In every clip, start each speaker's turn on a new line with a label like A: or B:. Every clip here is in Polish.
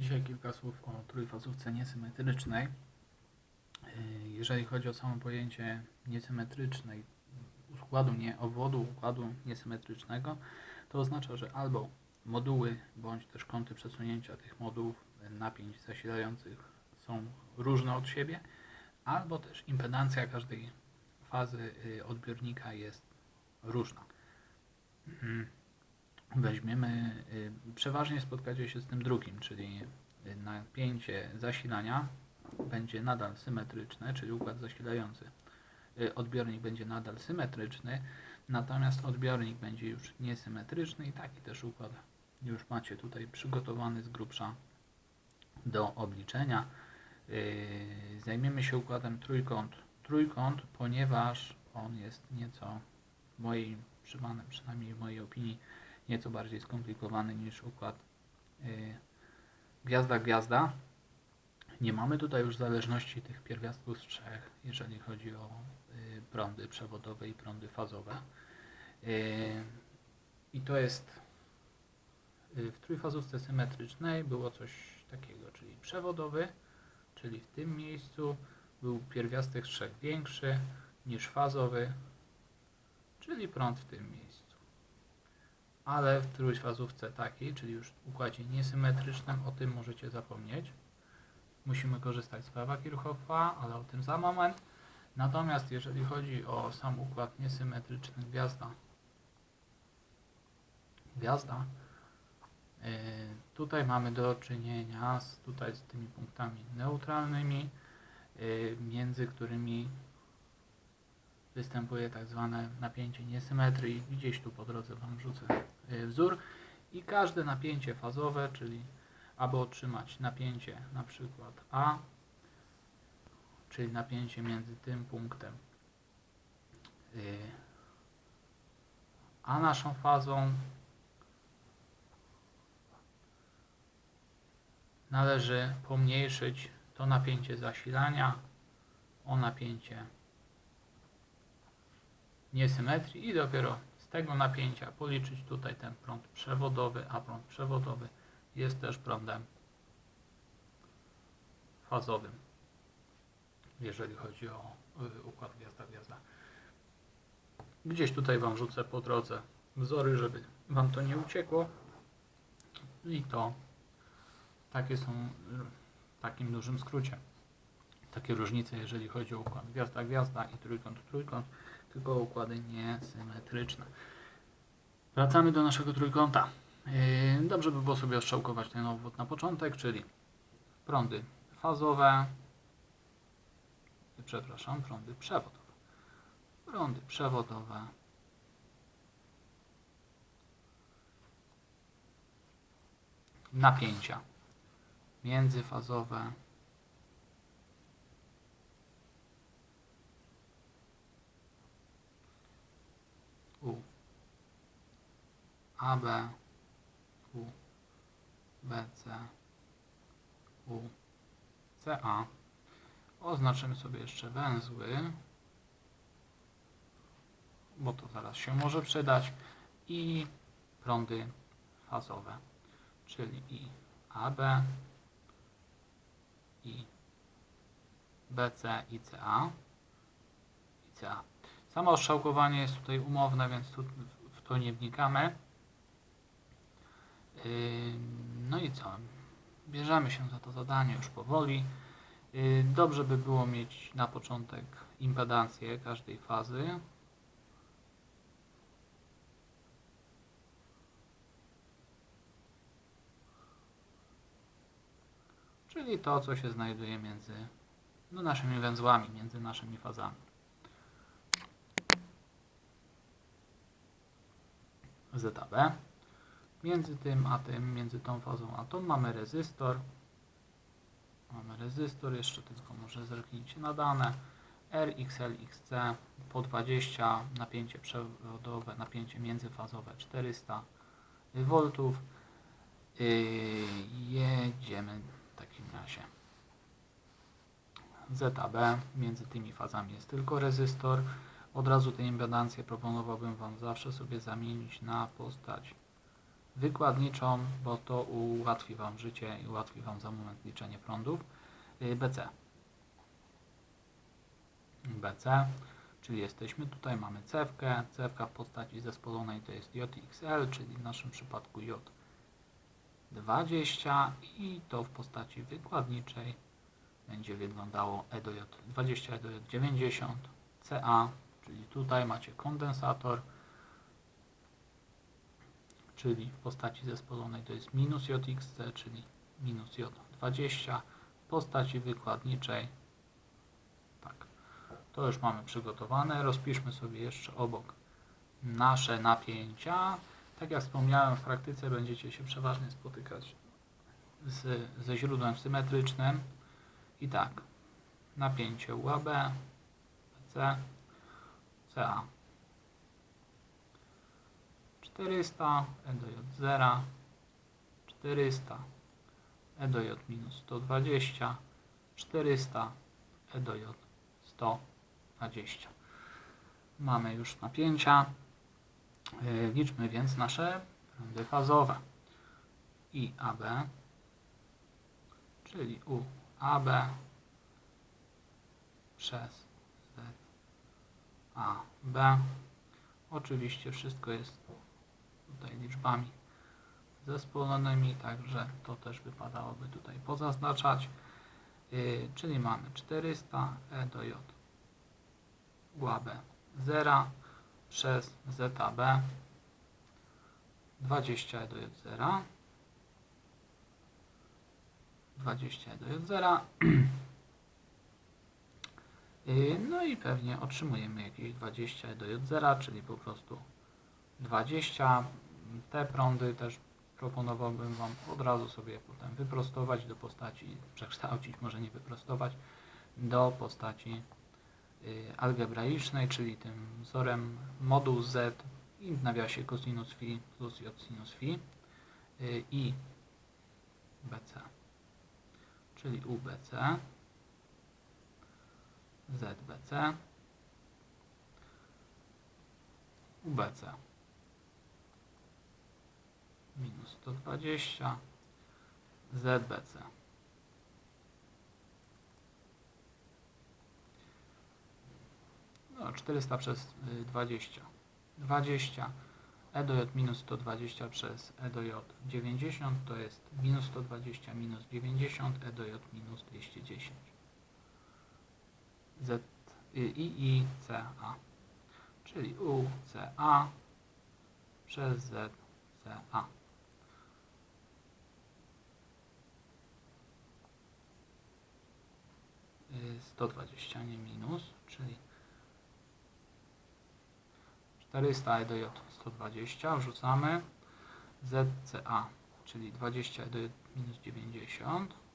A: Dzisiaj kilka słów o trójfazówce niesymetrycznej. Yy, Jeżeli chodzi o samo pojęcie niesymetrycznej układu, nie obwodu układu niesymetrycznego, to oznacza, że albo moduły bądź też kąty przesunięcia tych modułów napięć zasilających są różne od siebie, albo też impedancja każdej fazy yy, odbiornika jest różna. Weźmiemy, y, przeważnie spotkacie się z tym drugim, czyli napięcie zasilania będzie nadal symetryczne, czyli układ zasilający. Y, Odbiornik będzie nadal symetryczny, natomiast odbiornik będzie już niesymetryczny i taki też układ już macie tutaj przygotowany z grubsza do obliczenia. Y, Zajmiemy się układem trójkąt. Trójkąt, ponieważ on jest nieco w mojej, przynajmniej w mojej opinii, nieco bardziej skomplikowany niż układ y, gwiazda-gwiazda. Nie mamy tutaj już zależności tych pierwiastków z trzech, jeżeli chodzi o y, prądy przewodowe i prądy fazowe. Y, I to jest y, w trójfazówce symetrycznej było coś takiego, czyli przewodowy, czyli w tym miejscu był pierwiastek z trzech większy niż fazowy, czyli prąd w tym miejscu ale w trójfazówce takiej, czyli już w układzie niesymetrycznym, o tym możecie zapomnieć. Musimy korzystać z prawa Kirchhoffa, ale o tym za moment. Natomiast jeżeli chodzi o sam układ niesymetryczny gwiazda, gwiazda, yy, tutaj mamy do czynienia z, tutaj z tymi punktami neutralnymi, yy, między którymi występuje tak zwane napięcie niesymetrii. Gdzieś tu po drodze Wam wrzucę y, wzór. I każde napięcie fazowe, czyli aby otrzymać napięcie na przykład A, czyli napięcie między tym punktem y, a naszą fazą, należy pomniejszyć to napięcie zasilania o napięcie niesymetrii i dopiero z tego napięcia policzyć tutaj ten prąd przewodowy, a prąd przewodowy jest też prądem fazowym, jeżeli chodzi o y, układ gwiazda-gwiazda. Gdzieś tutaj Wam rzucę po drodze wzory, żeby Wam to nie uciekło. I to takie są w takim dużym skrócie. Takie różnice, jeżeli chodzi o układ gwiazda-gwiazda i trójkąt-trójkąt tylko układy niesymetryczne. Wracamy do naszego trójkąta. Yy, Dobrze by było sobie oszczałkować ten obwód na początek, czyli prądy fazowe, przepraszam, prądy przewodowe. Prądy przewodowe. Napięcia międzyfazowe. U. AB U BC U CA oznaczymy sobie jeszcze węzły bo to zaraz się może przydać i prądy fazowe czyli i AB i BC i CA i CA Samo oszczałkowanie jest tutaj umowne, więc tu w to nie wnikamy. Yy, No i co? Bierzemy się za to zadanie już powoli. Yy, Dobrze by było mieć na początek impedancję każdej fazy. Czyli to, co się znajduje między no, naszymi węzłami, między naszymi fazami. ZAB. Między tym a tym, między tą fazą a tą mamy rezystor. Mamy rezystor, jeszcze tylko może zerknijcie na dane. RXLXC po 20, napięcie przewodowe, napięcie międzyfazowe 400 V. Yy, jedziemy w takim razie. ZAB, między tymi fazami jest tylko rezystor. Od razu tę impedancję proponowałbym Wam zawsze sobie zamienić na postać wykładniczą, bo to ułatwi Wam życie i ułatwi Wam za moment liczenie prądów. Y, BC. BC, czyli jesteśmy tutaj, mamy cewkę. Cewka w postaci zespolonej to jest JXL, czyli w naszym przypadku J20 i to w postaci wykładniczej będzie wyglądało E do J 20 E do J 90 CA, czyli tutaj macie kondensator, czyli w postaci zespolonej to jest minus JXC, czyli minus J20, w postaci wykładniczej. Tak, to już mamy przygotowane, rozpiszmy sobie jeszcze obok nasze napięcia, tak jak wspomniałem w praktyce będziecie się przeważnie spotykać z, ze źródłem symetrycznym. I tak, napięcie UAB, PC, CA 400, E do J0, 400, E do J minus 120, 400, E do J 120. Mamy już napięcia. Yy, Liczmy więc nasze prądy fazowe. I AB, czyli U AB przez AB. Oczywiście wszystko jest tutaj liczbami zespolonymi, także to też wypadałoby tutaj pozaznaczać. Yy, czyli mamy 400 E do J UAB 0 przez ZAB 20 E do J0 20 E do J0 Yy, no i pewnie otrzymujemy jakieś 20 E do J0, czyli po prostu 20. Te prądy też proponowałbym Wam od razu sobie potem wyprostować do postaci, przekształcić, może nie wyprostować, do postaci y, algebraicznej, czyli tym wzorem moduł z i w nawiasie cosinus phi plus j sinus phi y, i bc, czyli ubc, zbc, ubc minus 120 ZBC. No, 400 przez y, 20. 20 E do J minus 120 przez E do J 90 to jest minus 120 minus 90 E do J minus 210. Z y, I I C A. Czyli U C A przez Z C A. Y, 120 nie minus, czyli 400 E do J 120 wrzucamy ZCA, czyli 20 E do J minus 90 20 E do J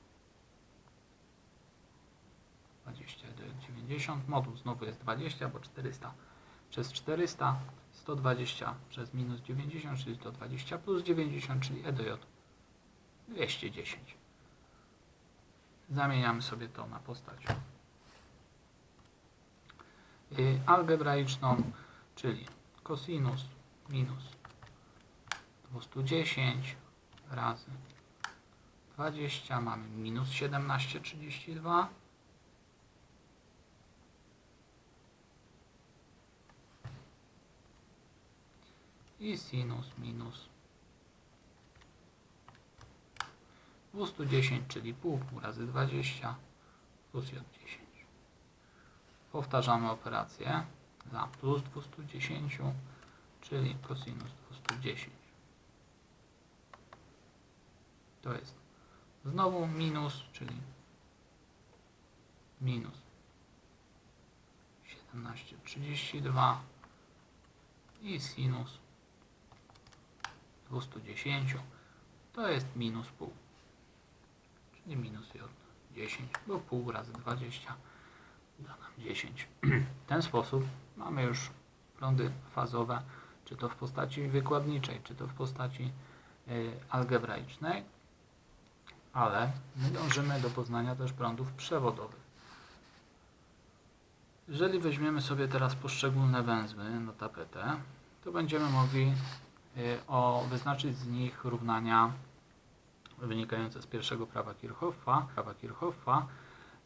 A: 90 moduł znowu jest 20, bo 400 przez 400 120 przez minus 90, czyli 120 plus 90, czyli E do J 210 zamieniamy sobie to na postać. Y, algebraiczną, czyli cosinus minus 210 razy 20 mamy minus 17,32 i sinus minus 210, czyli pół, pół razy 20 plus j 10. Powtarzamy operację za plus 210, czyli cosinus 210. To jest znowu minus, czyli minus 17,32 i sinus 210 to jest minus pół czyli minus j 10, bo pół razy 20 da nam 10. W ten sposób mamy już prądy fazowe, czy to w postaci wykładniczej, czy to w postaci y, algebraicznej, ale my dążymy do poznania też prądów przewodowych. Jeżeli weźmiemy sobie teraz poszczególne węzły na tapetę, to będziemy mogli o wyznaczyć z nich równania wynikające z pierwszego prawa Kirchhoffa, prawa Kirchhoffa,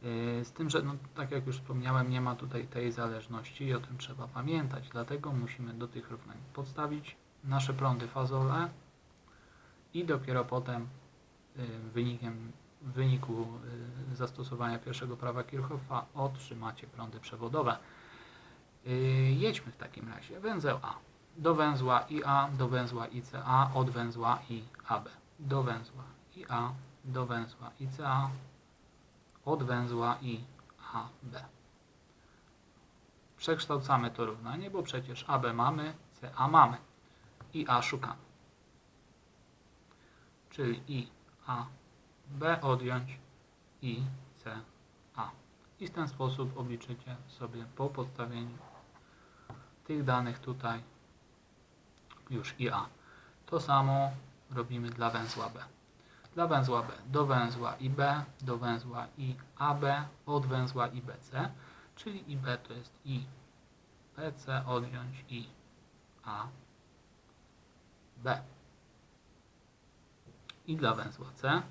A: y, z tym, że no, tak jak już wspomniałem, nie ma tutaj tej zależności i o tym trzeba pamiętać. Dlatego musimy do tych równań podstawić nasze prądy fazowe i dopiero potem y, wynikiem, w wyniku y, zastosowania pierwszego prawa Kirchhoffa otrzymacie prądy przewodowe. Y, Jedźmy w takim razie. Węzeł A. Do węzła IA, do węzła ICA, od węzła IAB. Do węzła IA, do węzła ICA, od węzła IAB. Przekształcamy to równanie, bo przecież AB mamy, CA mamy. IA szukamy. Czyli IA B odjąć i C A. I w ten sposób obliczycie sobie po podstawieniu tych danych tutaj już i A. To samo robimy dla węzła B. Dla węzła B do węzła IB, do węzła i AB, od węzła IBC, czyli IB to jest i BC odjąć i A B. I dla węzła C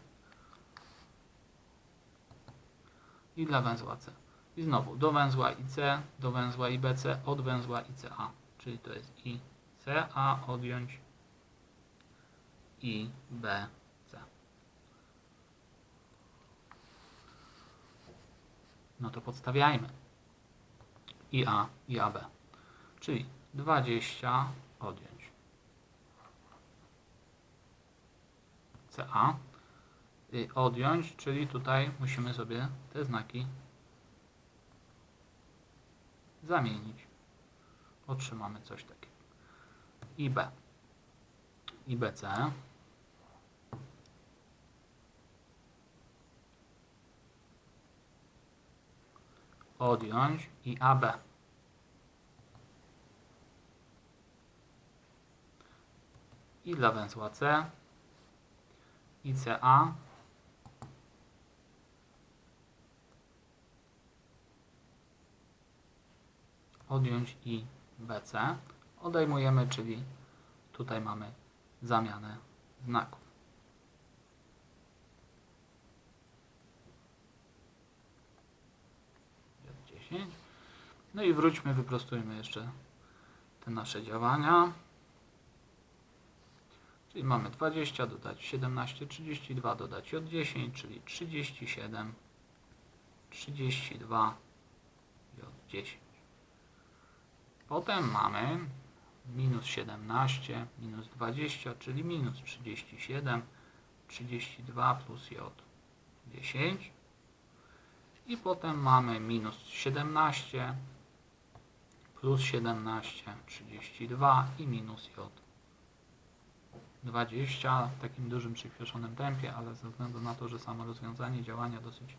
A: i dla węzła C. I znowu do węzła IC, do węzła IBC, od węzła ICA. Czyli to jest ICA odjąć IBC. No to podstawiajmy. IA i AB. Czyli 20 odjąć CA y, odjąć, czyli tutaj musimy sobie te znaki zamienić. Otrzymamy coś takiego. IB. IBC. Odjąć i AB. I dla węzła C. ICA. odjąć i BC. Odejmujemy, czyli tutaj mamy zamianę znaków. J10. No i wróćmy, wyprostujmy jeszcze te nasze działania. Czyli mamy 20 dodać 17, 32 dodać od 10, czyli 37, 32 i od 10. Potem mamy minus 17, minus 20, czyli minus 37, 32 plus j 10. I potem mamy minus 17, plus 17, 32 i minus j 20 w takim dużym przyspieszonym tempie, ale ze względu na to, że samo rozwiązanie działania dosyć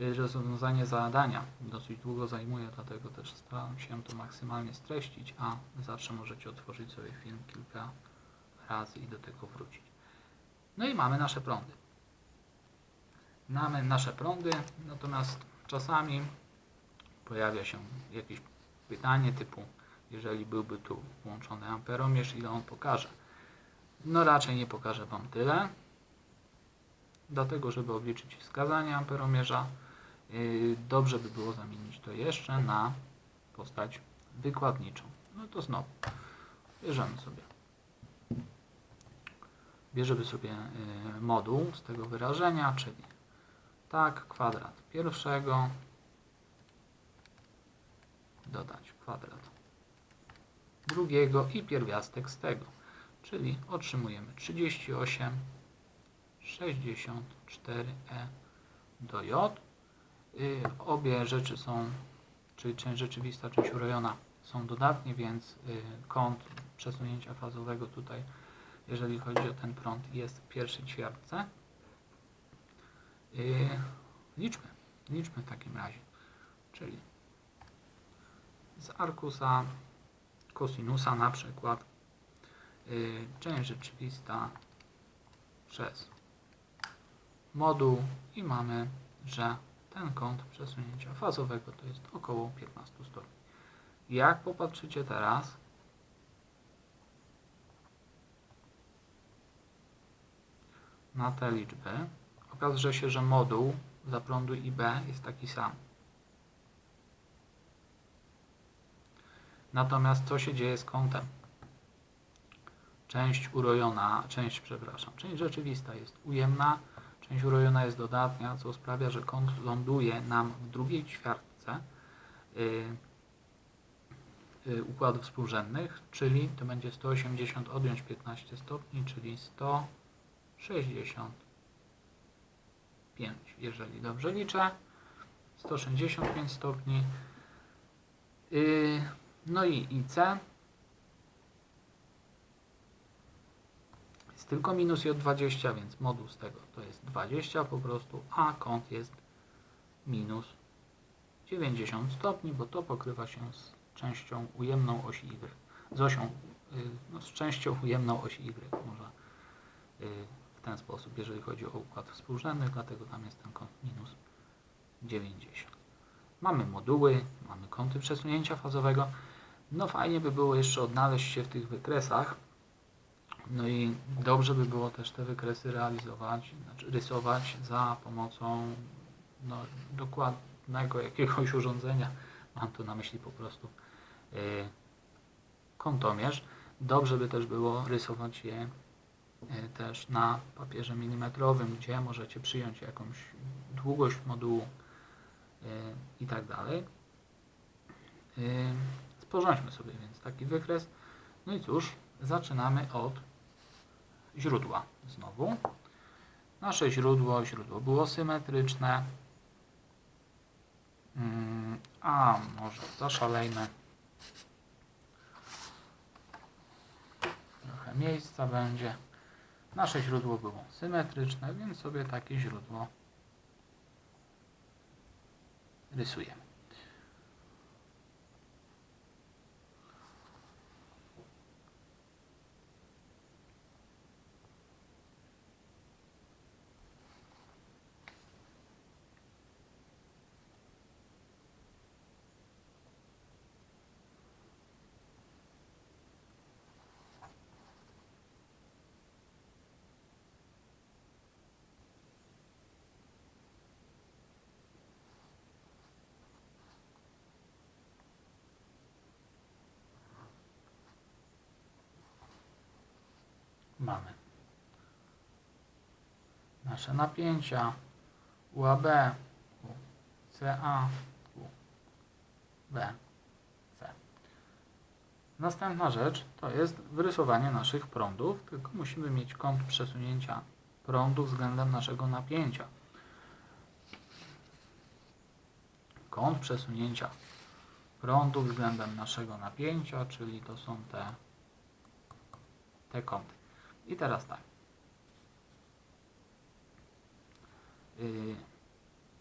A: rozwiązanie zadania dosyć długo zajmuje, dlatego też staram się to maksymalnie streścić, a zawsze możecie otworzyć sobie film kilka razy i do tego wrócić. No i mamy nasze prądy. Mamy nasze prądy, natomiast czasami pojawia się jakieś pytanie typu, jeżeli byłby tu włączony amperomierz, ile on pokaże. No raczej nie pokaże Wam tyle, dlatego żeby obliczyć wskazanie amperomierza, dobrze by było zamienić to jeszcze na postać wykładniczą. No to znowu bierzemy sobie bierzemy sobie yy, moduł z tego wyrażenia, czyli tak, kwadrat pierwszego dodać kwadrat drugiego i pierwiastek z tego, czyli otrzymujemy 38 64e do j Y, obie rzeczy są, czyli część rzeczywista, część urojona są dodatnie, więc y, kąt przesunięcia fazowego tutaj, jeżeli chodzi o ten prąd, jest w pierwszej ćwiartce. Y, liczmy, liczmy w takim razie, czyli z arkusa kosinusa na przykład część rzeczywista przez moduł i mamy, że ten kąt przesunięcia fazowego to jest około 15 stopni. Jak popatrzycie teraz, na te liczby, okazuje się, że moduł zaprądu IB jest taki sam. Natomiast co się dzieje z kątem? Część urojona, część, przepraszam, część rzeczywista jest ujemna, część urojona jest dodatnia, co sprawia, że kąt ląduje nam w drugiej ćwiartce y, y, układów współrzędnych, czyli to będzie 180 odjąć 15 stopni, czyli 165, jeżeli dobrze liczę. 165 stopni. Y, no i IC jest tylko minus J20, więc moduł z tego to jest 20 po prostu, a kąt jest minus 90 stopni, bo to pokrywa się z częścią ujemną osi Y. Z osią, y, no, z częścią ujemną osi Y, może y, w ten sposób, jeżeli chodzi o układ współrzędny, dlatego tam jest ten kąt minus 90. Mamy moduły, mamy kąty przesunięcia fazowego. No fajnie by było jeszcze odnaleźć się w tych wykresach. No i dobrze by było też te wykresy realizować, znaczy rysować za pomocą no, dokładnego jakiegoś urządzenia. Mam tu na myśli po prostu yy, kątomierz. Dobrze by też było rysować je yy, też na papierze milimetrowym, gdzie możecie przyjąć jakąś długość modułu yy, i tak dalej. Sporządźmy sobie więc taki wykres. No i cóż, zaczynamy od źródła znowu. Nasze źródło, źródło było symetryczne. Mm, A może zaszalejmy. Trochę miejsca będzie. Nasze źródło było symetryczne, więc sobie takie źródło rysujemy. Mamy nasze napięcia UAB, CA, B, C. Następna rzecz to jest wyrysowanie naszych prądów, tylko musimy mieć kąt przesunięcia prądu względem naszego napięcia. Kąt przesunięcia prądu względem naszego napięcia, czyli to są te, te kąty. I teraz tak. Yy,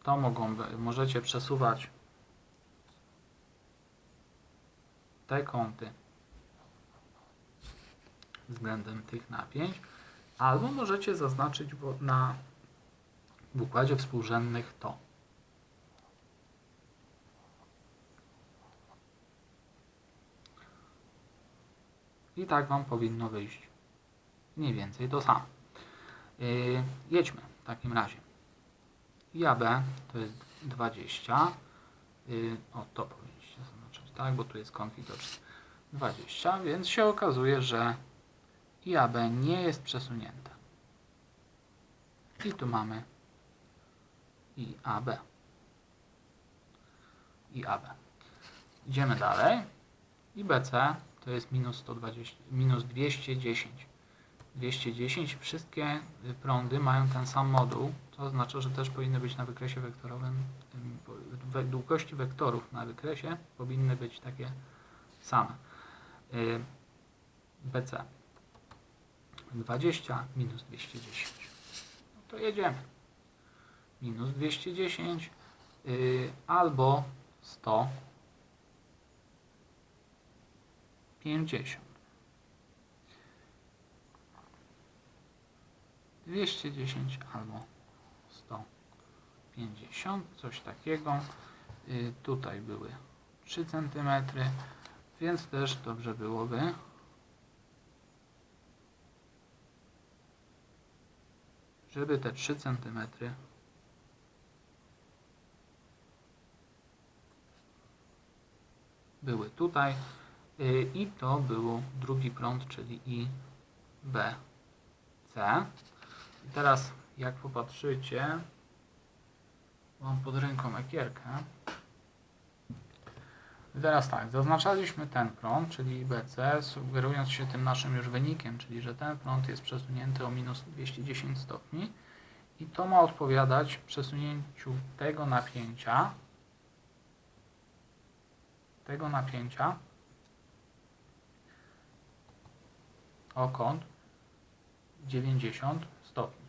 A: To mogą, możecie przesuwać te kąty względem tych napięć, albo możecie zaznaczyć na w układzie współrzędnych to. I tak Wam powinno wyjść mniej więcej to samo. Yy, jedźmy w takim razie. IAB to jest 20. Yy, o, to powinniście zaznaczyć, tak, bo tu jest kąt widoczny. 20, więc się okazuje, że IAB nie jest przesunięte. I tu mamy IAB. IAB. Idziemy dalej. IBC to jest minus 120, minus 210. 210. Wszystkie prądy mają ten sam moduł, co oznacza, że też powinny być na wykresie wektorowym, długości wektorów na wykresie powinny być takie same. Y, BC 20 minus 210. No to jedziemy. Minus 210 y, albo 150. 210 albo 150, coś takiego. Y, tutaj były 3 cm, więc też dobrze byłoby żeby te 3 cm były tutaj Y, i to był drugi prąd, czyli I, B, C. I teraz jak popatrzycie, mam pod ręką ekierkę. I teraz tak, zaznaczaliśmy ten prąd, czyli IBC, sugerując się tym naszym już wynikiem, czyli że ten prąd jest przesunięty o minus 210 stopni i to ma odpowiadać przesunięciu tego napięcia, tego napięcia o kąt 90 stopni.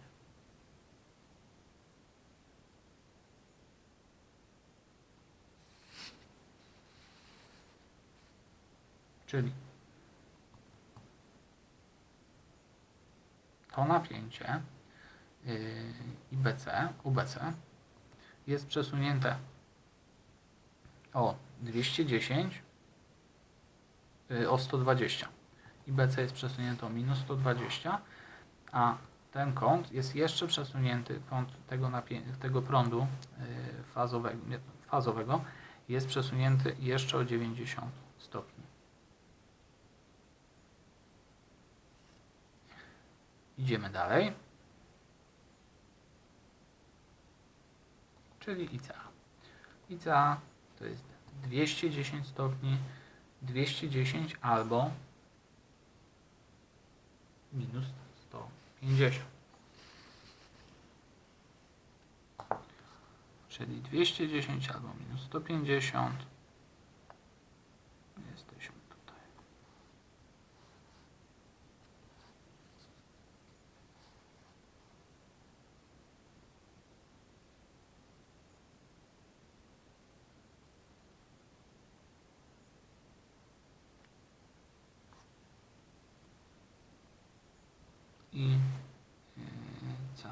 A: Czyli to napięcie yy, IBC, UBC jest przesunięte o 210 yy, o 120 i BC jest przesunięty o minus 120, a ten kąt jest jeszcze przesunięty, kąt tego, tego prądu y, fazowego, fazowego jest przesunięty jeszcze o 90 stopni. Idziemy dalej. Czyli ICA. ICA to jest 210 stopni, 210 albo minus 150. Czyli 210 albo minus 150. Jesteśmy tutaj. I yy, co?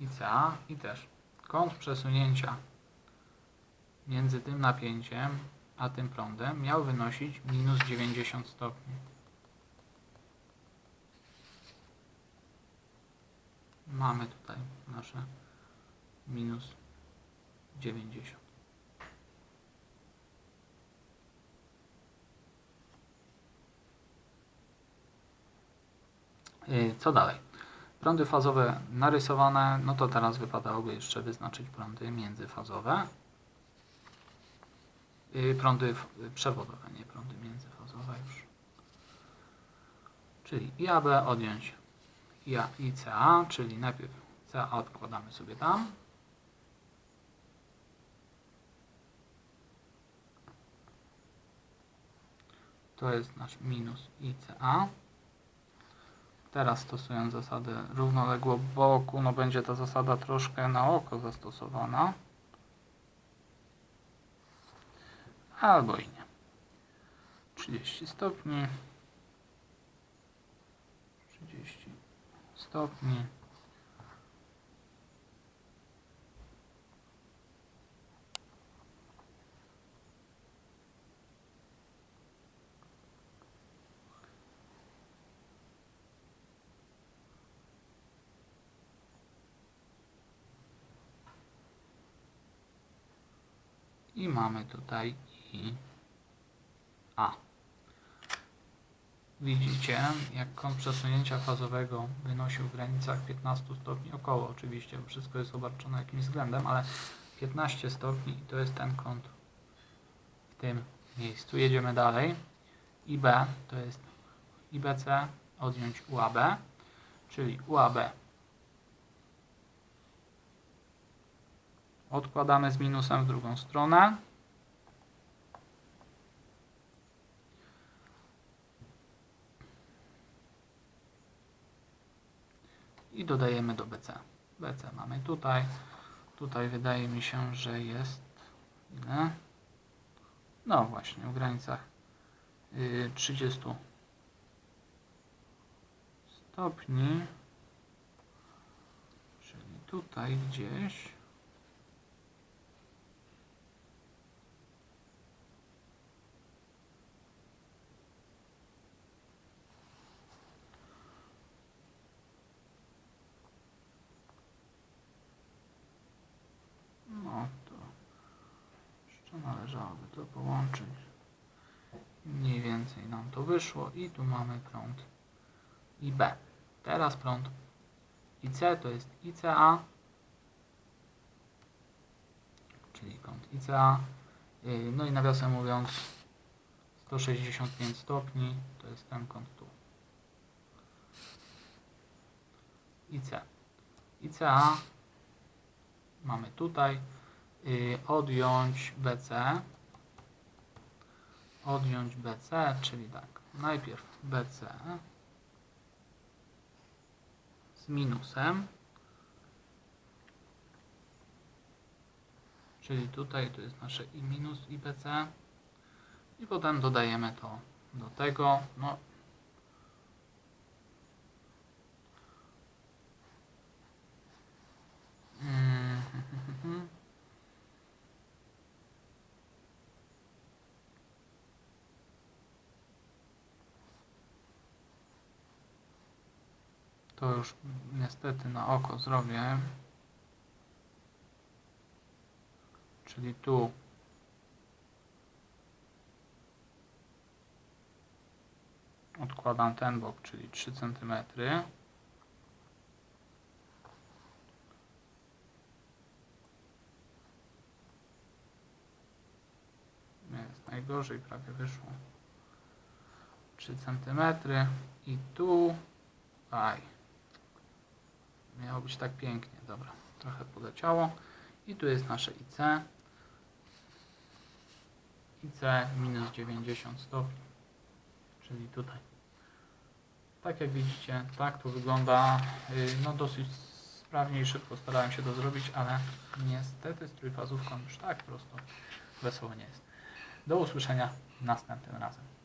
A: I ca i też kąt przesunięcia między tym napięciem a tym prądem miał wynosić minus 90 stopni. Mamy tutaj nasze minus 90. co dalej? Prądy fazowe narysowane, no to teraz wypadałoby jeszcze wyznaczyć prądy międzyfazowe. Prądy przewodowe, nie prądy międzyfazowe już. Czyli IAB odjąć IA, ICA, czyli najpierw CA odkładamy sobie tam. To jest nasz minus ICA. Teraz stosując zasadę równoległo boku, no będzie ta zasada troszkę na oko zastosowana. Albo i nie. 30 stopni. 30 stopni. I mamy tutaj i A. Widzicie, jak kąt przesunięcia fazowego wynosił w granicach 15 stopni, około oczywiście, wszystko jest obarczone jakimś względem, ale 15 stopni i to jest ten kąt w tym miejscu. Jedziemy dalej. IB to jest IBC odjąć UAB, czyli UAB Odkładamy z minusem w drugą stronę. I dodajemy do BC. BC mamy tutaj. Tutaj wydaje mi się, że jest ile? No właśnie, w granicach 30 y, stopni. Czyli tutaj gdzieś. To jeszcze należałoby to połączyć. Mniej więcej nam to wyszło i tu mamy prąd IB. Teraz prąd IC to jest ICA, czyli prąd ICA. Y, no i nawiasem mówiąc 165 stopni to jest ten kąt tu. IC. ICA mamy tutaj. Yy, odjąć BC. Odjąć BC, czyli tak. Najpierw BC z minusem. Czyli tutaj to jest nasze i minus i BC. I potem dodajemy to do tego. No. Mm, To już niestety na oko zrobię. Czyli tu odkładam ten bok, czyli 3 cm. Jest najgorzej, prawie wyszło. 3 cm i tu aj miało być tak pięknie, dobra, trochę poleciało. I tu jest nasze IC IC minus 90 stopni. Czyli tutaj. Tak jak widzicie, tak to wygląda. Yy, no dosyć sprawnie i szybko starałem się to zrobić, ale niestety z trójfazówką już tak prosto wesoło nie jest. Do usłyszenia następnym razem